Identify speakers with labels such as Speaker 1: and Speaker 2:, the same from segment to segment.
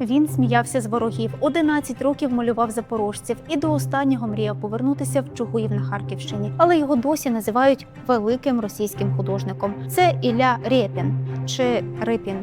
Speaker 1: Він сміявся з ворогів, 11 років малював запорожців і до останнього мріяв повернутися в Чугуїв на Харківщині. Але його досі називають великим російським художником. Це Ілля Рєпін чи Рипін.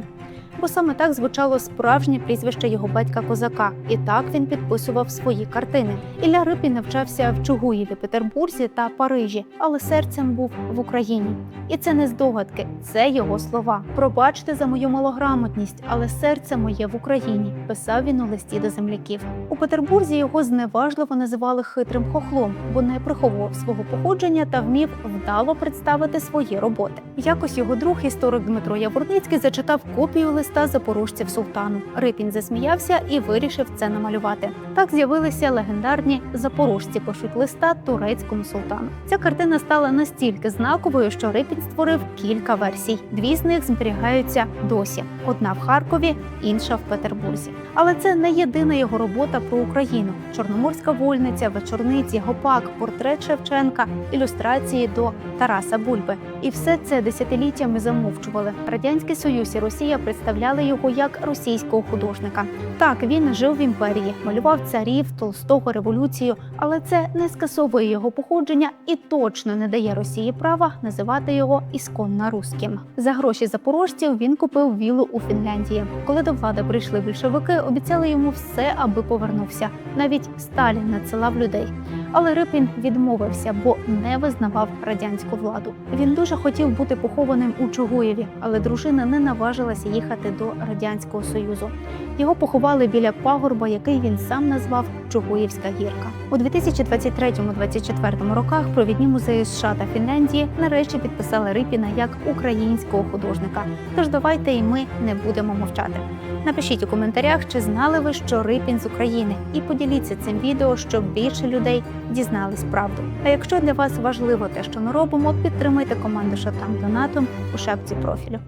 Speaker 1: Бо саме так звучало справжнє прізвище його батька козака, і так він підписував свої картини. Ілля Рипін навчався в Чугуєві, Петербурзі та Парижі, але серцем був в Україні. І це не здогадки, це його слова. Пробачте за мою малограмотність, але серце моє в Україні, писав він у листі до земляків. У Петербурзі його зневажливо називали хитрим хохлом, бо не приховував свого походження та вмів вдало представити свої роботи. Якось його друг, історик Дмитро Яворницький, зачитав копію листа запорожців султану. Рипін засміявся і вирішив це намалювати. Так з'явилися легендарні запорожці пишуть листа турецькому султану. Ця картина стала настільки знаковою, що Рипін створив кілька версій. Дві з них зберігаються досі: одна в Харкові, інша в Петербурзі. Але це не єдина його робота про Україну: Чорноморська вольниця, вечорниці, гопак, портрет Шевченка, ілюстрації до Тараса Бульби. І все це десятиліттями замовчували. Радянський Союз і Росія представляли його як російського художника. Так він жив в імперії, малював царів, Толстого революцію, але це не скасовує його походження і точно не дає Росії права називати його ісконно руським. За гроші запорожців він купив віллу у Фінляндії. Коли до влади прийшли більшовики, обіцяли йому все, аби повернувся. Навіть Сталін надсилав людей. Але Рипін відмовився, бо не визнавав радянську владу. Він дуже хотів бути похованим у Чугуєві, але дружина не наважилася їхати до радянського союзу. Його поховали біля пагорба, який він сам назвав Чугуївська гірка. У 2023-2024 роках провідні музеї США та Фінляндії нарешті підписали Рипіна як українського художника. Тож давайте і ми не будемо мовчати. Напишіть у коментарях, чи знали ви, що Рипін з України, і поділіться цим відео, щоб більше людей дізнались правду. А якщо для вас важливо те, що ми робимо, підтримайте команду Шатам донатом у шапці профілю.